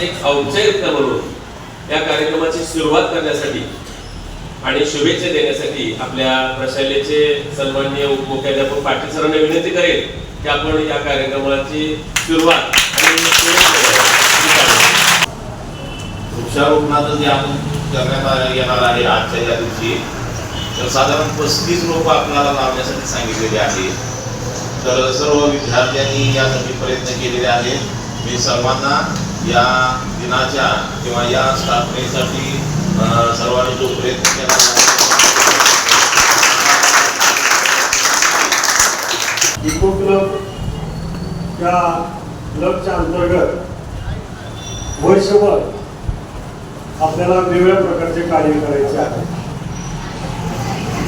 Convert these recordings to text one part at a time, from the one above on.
एक औपचारिकता म्हणून या कार्यक्रमाची सुरुवात करण्यासाठी आणि शुभेच्छा देण्यासाठी आपल्या प्रशालेचे सन्माननीय उपमुख्याध्यापक पाटील सरांना विनंती करेल की आपण या कार्यक्रमाची सुरुवात वृक्षारोपणाचं जे आपण करण्यात येणार आहे आजच्या या दिवशी तर साधारण पस्तीस रोप आपल्याला लावण्यासाठी सांगितलेले आहे. तर सर्व विद्यार्थ्यांनी यासाठी प्रयत्न केलेले आहेत मी सर्वांना या दिनाच्या किंवा या स्थापनेसाठी सर्वांनी जो प्रयत्न केला. इको क्लब या क्लबच्या अंतर्गत वर्षभर आपल्याला वेगवेगळ्या प्रकारचे कार्य करायचे आहे.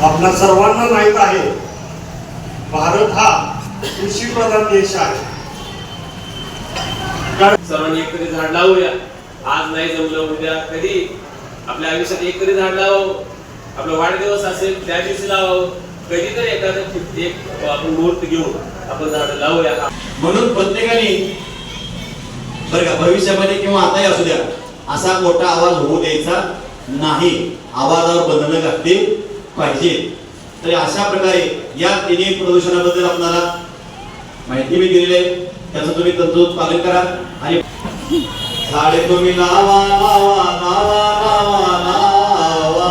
आपल्या सर्वांना माहीत आहे भारत हा कृषी प्रधान देश आहे. सर्वांनी एक तरी झाड लावूया. आज नाही जमलं उद्या कधी? आपल्या आयुष्यात एक तरी झाड लावावं? आपला वाढदिवस असेल त्या दिवशी लावावं. कधीतरी एखादं एक आपण मुहूर्त घेऊन आपण झाड लावूया. म्हणून प्रत्येकाने बरं का भविष्यामध्ये किंवा आताही असू द्या असा मोठा आवाज होऊ द्यायचा नाही. आवाजावर बंधनं घातली पाहिजे तर अशा प्रकारे या तिन्ही प्रदूषणाबद्दल आपल्याला माहिती मी दिलेली आहे. त्याचं तुम्ही तंतोत पालन करा. आणि झाडे तुम्ही लावा लावा लावा लावा लावा.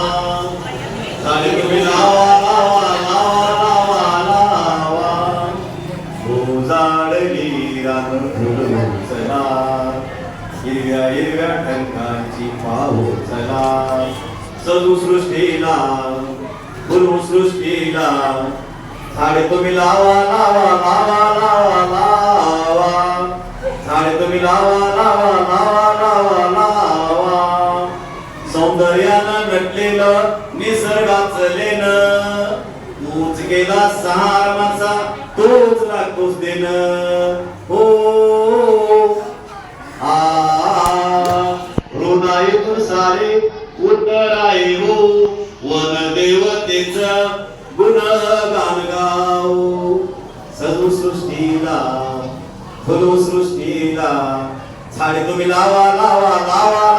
झाडे तुम्ही लावा लावा लावा लावा लावा. हो झाडली रान फुलू चला. हिरव्या हिरव्या टंकांची पाहो चला. सजू सृष्टीला फुलू सृष्टीला. झाडे तुम्ही लावा लावा निसर्गाच लेन तूच गेला सहार माझा तोच लागतोच देन हो. हृदय हृदयातून सारे उत्तर हो. वन देवतेच गुण गान गाव सृष्टीला फुलू सृष्टीला. झाडे तुम्ही लावा लावा लावा.